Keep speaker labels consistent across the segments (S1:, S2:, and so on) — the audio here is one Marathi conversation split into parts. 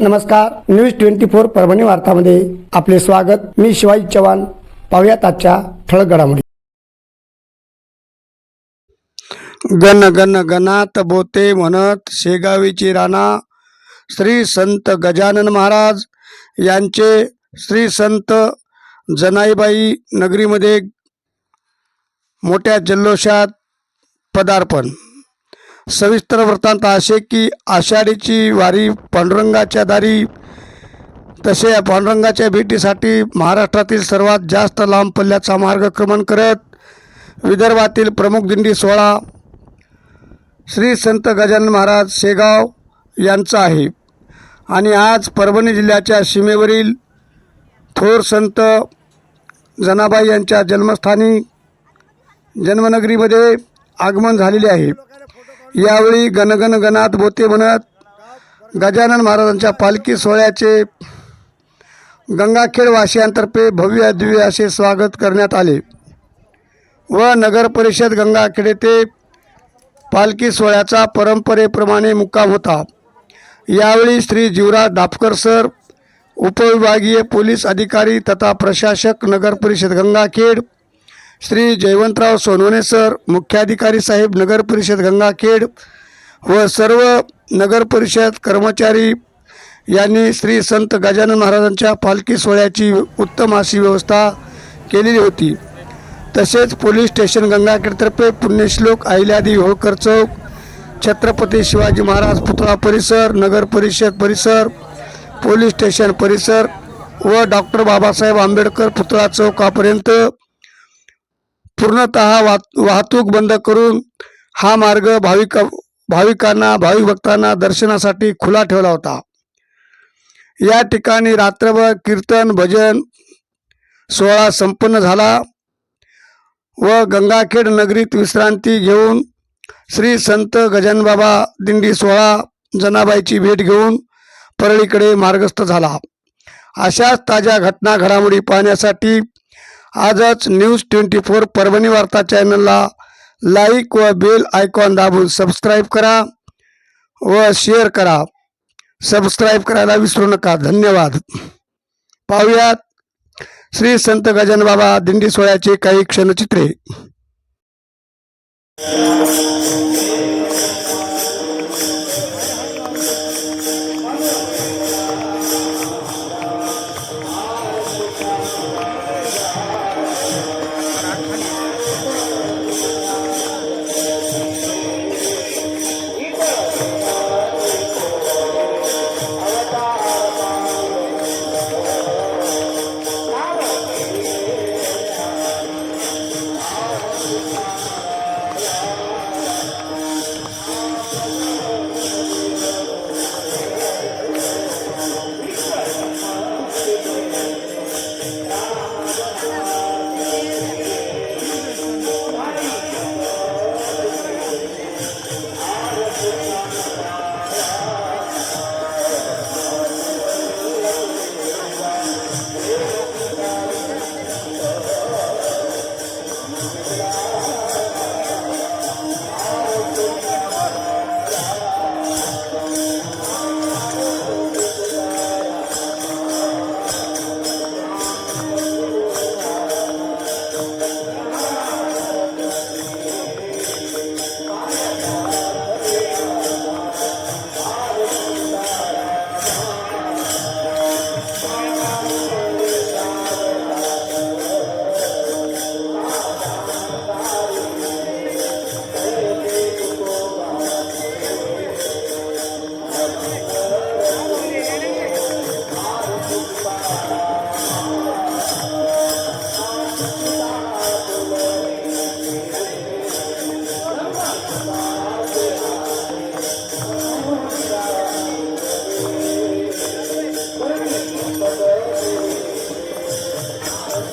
S1: नमस्कार न्यूज ट्वेंटी फोर परभणी वार्तामध्ये आपले स्वागत. मी शिवाजी चव्हाण. पाहुयात आजच्या ठळक घडामोडी. गण गण गणात बोते म्हणत शेगावीची राणा श्री संत गजानन महाराज यांचे श्री संत जनाईबाई नगरीमध्ये मोठ्या जल्लोषात पदार्पण. सविस्तर वृत्तांत असे की आषाढीची वारी पांडुरंगाच्या दारी तसे या पांडुरंगाच्या भेटीसाठी महाराष्ट्रातील सर्वात जास्त लांब पल्ल्याचा मार्गक्रमण करत विदर्भातील प्रमुख दिंडी सोहळा श्री संत गजानन महाराज शेगाव यांचा आहे. आणि आज परभणी जिल्ह्याच्या सीमेवरील थोर संत जनाबाई यांच्या जन्मस्थानी जन्मनगरीमध्ये आगमन झालेले आहे. यावेळी गणगण गणात बोते म्हणत गजानन महाराजांच्या पालखी सोहळ्याचे गंगाखेड वासियांतर्फे भव्य दिव्य असे स्वागत करण्यात आले. व नगर परिषद गंगाखेड येथे पालखी सोहळ्याचा परंपरेप्रमाणे मुक्काम होता. यावेळी श्री जीवराज दापकर सर उपविभागीय पोलीस अधिकारी तथा प्रशासक नगर परिषद गंगाखेड श्री जयवंतराव सोनवणे सर मुख्याधिकारी साहेब नगर परिषद गंगाखेड व सर्व नगर परिषद कर्मचारी यांनी श्री संत गजानन महाराजांच्या पालखी सोहळ्याची उत्तम अशी व्यवस्था केलेली होती. तसेच पोलीस स्टेशन गंगाखेडतर्फे पुण्यश्लोक अहिल्यादी होळकर चौक छत्रपती शिवाजी महाराज पुतळा परिसर नगर परिषद परिसर पोलीस स्टेशन परिसर व डॉक्टर बाबासाहेब आंबेडकर पुतळा चौकापर्यंत पूर्णतः वाहतूक बंद करून हा मार्ग भाविक भाविकांना भाविक भक्तांना दर्शनासाठी खुला ठेवला होता. या ठिकाणी रात्रभर कीर्तन भजन सोहळा संपन्न झाला व गंगाखेड नगरीत विश्रांती घेऊन श्री संत गजानबाबा दिंडी सोहळा जनाबाईची भेट घेऊन परळीकडे मार्गस्थ झाला. अशाच ताज्या घटना घडामोडी पाहण्यासाठी आजच न्यूज ट्वेंटी फोर परभणी वार्ता चॅनलला लाईक व बेल आयकॉन दाबून सबस्क्राईब करा व शेअर करा. सबस्क्राईब करायला विसरू नका. धन्यवाद. पाहुयात श्री संत गजान बाबा दिंडी सोहळ्याचे काही क्षणचित्रे.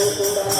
S1: Thank you.